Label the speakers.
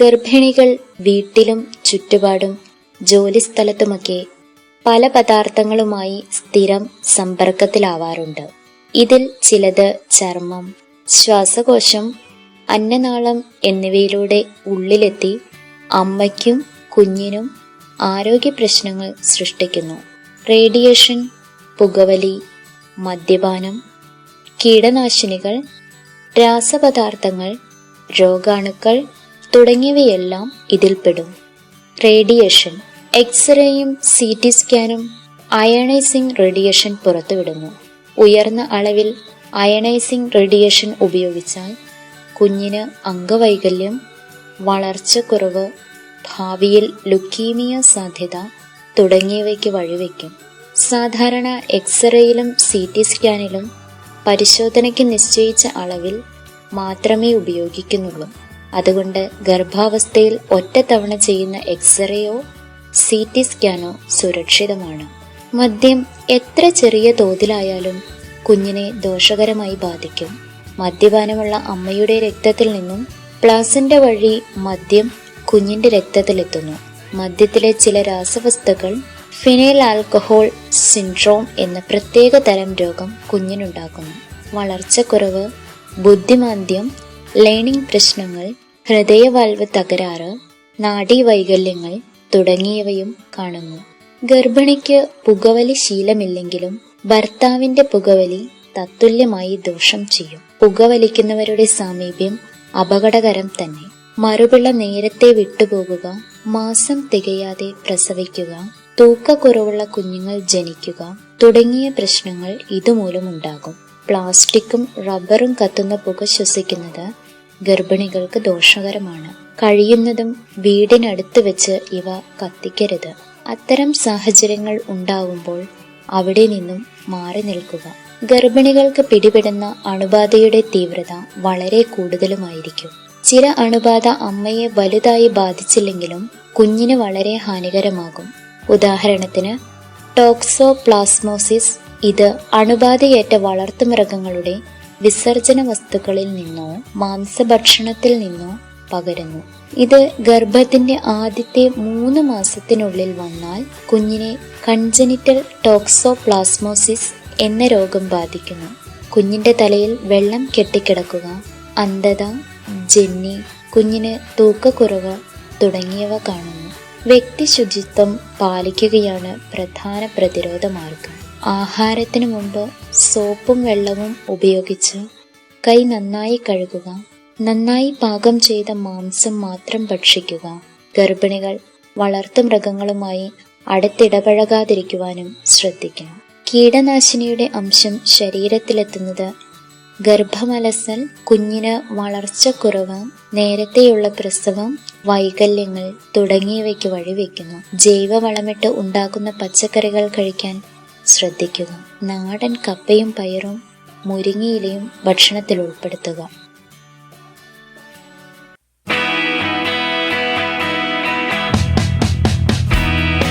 Speaker 1: ഗർഭിണികൾ വീട്ടിലും ചുറ്റുപാടും ജോലിസ്ഥലത്തുമൊക്കെ പല പദാർത്ഥങ്ങളുമായി സ്ഥിരം സമ്പർക്കത്തിലാവാറുണ്ട്. ഇതിൽ ചിലത് ചർമ്മം ശ്വാസകോശം അന്നനാളം എന്നിവയിലൂടെ ഉള്ളിലെത്തി അമ്മയ്ക്കും കുഞ്ഞിനും ആരോഗ്യ പ്രശ്നങ്ങൾ സൃഷ്ടിക്കുന്നു. റേഡിയേഷൻ പുകവലി മദ്യപാനം കീടനാശിനികൾ രാസപദാർത്ഥങ്ങൾ രോഗാണുക്കൾ തുടങ്ങിയവയെല്ലാം ഇതിൽപ്പെടും. റേഡിയേഷൻ എക്സ്റേയും സി ടി സ്കാനും അയണൈസിംഗ് റേഡിയേഷൻ പുറത്തുവിടുന്നു. ഉയർന്ന അളവിൽ അയണൈസിംഗ് റേഡിയേഷൻ ഉപയോഗിച്ചാൽ കുഞ്ഞിന് അംഗവൈകല്യം വളർച്ചക്കുറവ് ഭാവിയിൽ ലുക്കീമിയ സാധ്യത തുടങ്ങിയവയ്ക്ക് വഴിവെക്കും. സാധാരണ എക്സ്റേയിലും സി ടി സ്കാനിലും പരിശോധനയ്ക്ക് നിശ്ചയിച്ച അളവിൽ മാത്രമേ ഉപയോഗിക്കുന്നുള്ളൂ. അതുകൊണ്ട് ഗർഭാവസ്ഥയിൽ ഒറ്റത്തവണ ചെയ്യുന്ന എക്സ്റേയോ സി ടി സ്കാനോ സുരക്ഷിതമാണ്. മദ്യം എത്ര ചെറിയ തോതിലായാലും കുഞ്ഞിനെ ദോഷകരമായി ബാധിക്കും. മദ്യപാനമുള്ള അമ്മയുടെ രക്തത്തിൽ നിന്നും പ്ലാസിന്റെ വഴി മദ്യം കുഞ്ഞിന്റെ രക്തത്തിലെത്തുന്നു. മദ്യത്തിലെ ചില രാസവസ്തുക്കൾ ഫിനൈൽ ആൽക്കഹോൾ സിൻഡ്രോം എന്ന പ്രത്യേക തരം രോഗം കുഞ്ഞിനുണ്ടാക്കുന്നു. വളർച്ചക്കുറവ് ബുദ്ധിമാന്ദ്യം ലേണിംഗ് പ്രശ്നങ്ങൾ ഹൃദയവാൽവ് തകരാറ് നാഡീവൈകല്യങ്ങൾ തുടങ്ങിയവയും കാണുന്നു. ഗർഭിണിക്ക് പുകവലി ശീലമില്ലെങ്കിലും ഭർത്താവിന്റെ പുകവലി തത്തുല്യമായി ദോഷം ചെയ്യും. പുകവലിക്കുന്നവരുടെ സാമീപ്യം അപകടകരം തന്നെ. മറുപിള്ള നേരത്തെ വിട്ടുപോകുക മാസം തികയാതെ പ്രസവിക്കുക തൂക്കക്കുറവുള്ള കുഞ്ഞുങ്ങൾ ജനിക്കുക തുടങ്ങിയ പ്രശ്നങ്ങൾ ഇതുമൂലം ഉണ്ടാകും പ്ലാസ്റ്റിക്കും റബ്ബറും കത്തുന്ന പുക ശ്വസിക്കുന്നത് ഗർഭിണികൾക്ക് ദോഷകരമാണ്. കഴിയുന്നതും വീടിനടുത്ത് വെച്ച് ഇവ കത്തിക്കരുത്. അത്തരം സാഹചര്യങ്ങൾ ഉണ്ടാവുമ്പോൾ അവിടെ നിന്നും മാറി നിൽക്കുക. ഗർഭിണികൾക്ക് പിടിപെടുന്ന അണുബാധയുടെ തീവ്രത വളരെ കൂടുതലുമായിരിക്കും. ചില അണുബാധ അമ്മയെ വലുതായി ബാധിച്ചില്ലെങ്കിലും കുഞ്ഞിന് വളരെ ഹാനികരമാകും. ഉദാഹരണത്തിന് ടോക്സോപ്ലാസ്മോസിസ് ഇത് അണുബാധയേറ്റ വളർത്തുമൃഗങ്ങളുടെ വിസർജന വസ്തുക്കളിൽ നിന്നോ മാംസഭക്ഷണത്തിൽ നിന്നോ പകരുന്നു. ഇത് ഗർഭത്തിന്റെ ആദ്യത്തെ മൂന്ന് മാസത്തിനുള്ളിൽ വന്നാൽ കുഞ്ഞിനെ കൺജനിറ്റൽ ടോക്സോപ്ലാസ്മോസിസ് എന്ന രോഗം ബാധിക്കുന്നു. കുഞ്ഞിന്റെ തലയിൽ വെള്ളം കെട്ടിക്കിടക്കുക അന്ധത ജന്നി കുഞ്ഞിന് തൂക്കക്കുറവ് തുടങ്ങിയവ കാണുന്നു. വ്യക്തി ശുചിത്വം പാലിക്കുകയാണ് പ്രധാന പ്രതിരോധ മാർഗം. ആഹാരത്തിന് മുമ്പ് സോപ്പും വെള്ളവും ഉപയോഗിച്ച് കൈ നന്നായി കഴുകുക. നന്നായി പാകം ചെയ്ത മാംസം മാത്രം ഭക്ഷിക്കുക. ഗർഭിണികൾ വളർത്തു മൃഗങ്ങളുമായി അടുത്തിടപഴകാതിരിക്കുവാനും ശ്രദ്ധിക്കണം. കീടനാശിനിയുടെ അംശം ശരീരത്തിലെത്തുന്നത് ഗർഭമലസൽ കുഞ്ഞിന് വളർച്ചക്കുറവ് നേരത്തെയുള്ള പ്രസവം വൈകല്യങ്ങൾ തുടങ്ങിയവയ്ക്ക് വഴിവെക്കുന്നു. ജൈവവളമിട്ട് ഉണ്ടാക്കുന്ന പച്ചക്കറികൾ കഴിക്കാൻ ശ്രദ്ധിക്കുക. നാടൻ കപ്പയും പയറും മുരിങ്ങയിലയും ഭക്ഷണത്തിൽ ഉൾപ്പെടുത്തുക.